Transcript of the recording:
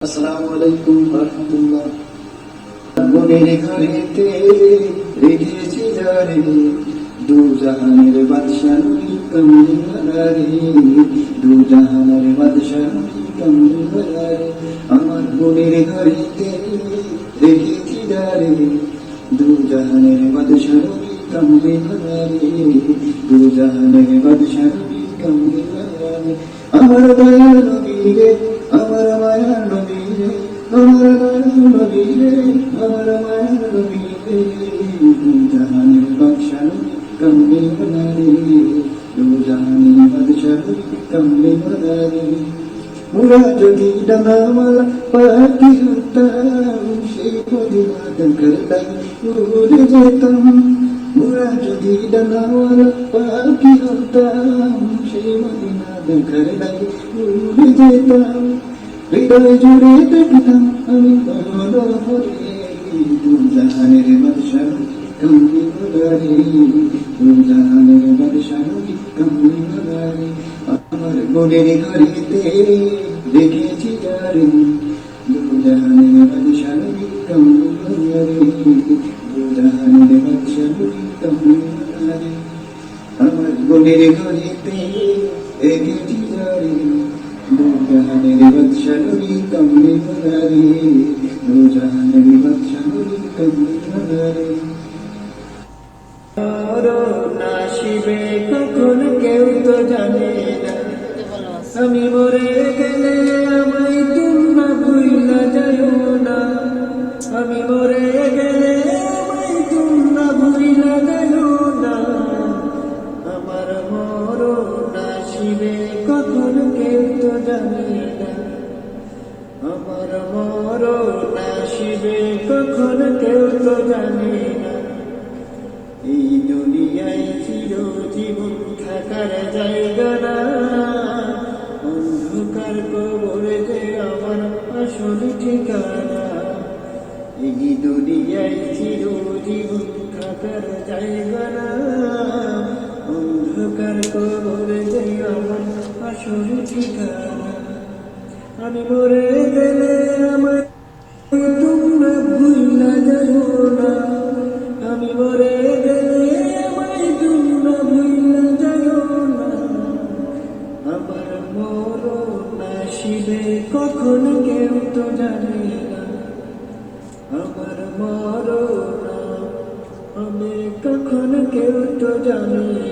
আসসালামু আলাইকুম রহমতুল্লাহ মনের ঘরেতে রেখেছি যারে দু জাহানের বাদশা নবী কমলি রে দু জাহানের বাদশা নবী কমলি রে আমার মনের ঘরেতে রেখেছি যারে দু জাহানের বাদশা নবী কমলি রে দু জাহানের বাদশা নবী কমলি রে আমার দয়াল জাহানের বাদশা নবী কমলি রে দু জাহানের বাদশা নবী কমলি রে মুরা যদি ডানামালা পাখি হতাম সেই পরিমাদ করতাম উড়ে যেতাম মুরা যদি ডানামালা পাখি হৃদয় জুড়ে দেখতাম আমি জাহানের বাদশা কমলি রে দু জাহানের বাদশা কমলি রে আমার মনের ঘরেতে দেখেছি যারে দুজাহানের বাদশা নবী কমলারে দুজাহানের বাদশা নবী কমলারে আমার মনের ঘরেতে দেখেছি যারে দুজাহানের বাদশা নবী কমলারে দুজাহানের বাদশা নবী নাশিবে কখন কেউ তো জানে না আমি মরে গেলে আমায় তোমরা ভুইলা যাইও না আমি মরে গেলে আমার মর নাশিবে কখন কেউ তো জানে না। আমার মর নাশিবে কখন কেউ তো জানে না এই দুনিয়ায় চিরজীবন থাকার জায়গা না। অন্ধকার কবরে যে আমার আসল ঠিকানা, এই দুনিয়ায় চিরজীবন থাকার জায়গা না। অন্ধকার কবরে যে আমার আসল ঠিকানা, আমি মরে গেলে মরণ আসিবে কখন কেউ তো জানে না। আমার মরণ আমি কখন কেউ তো জানে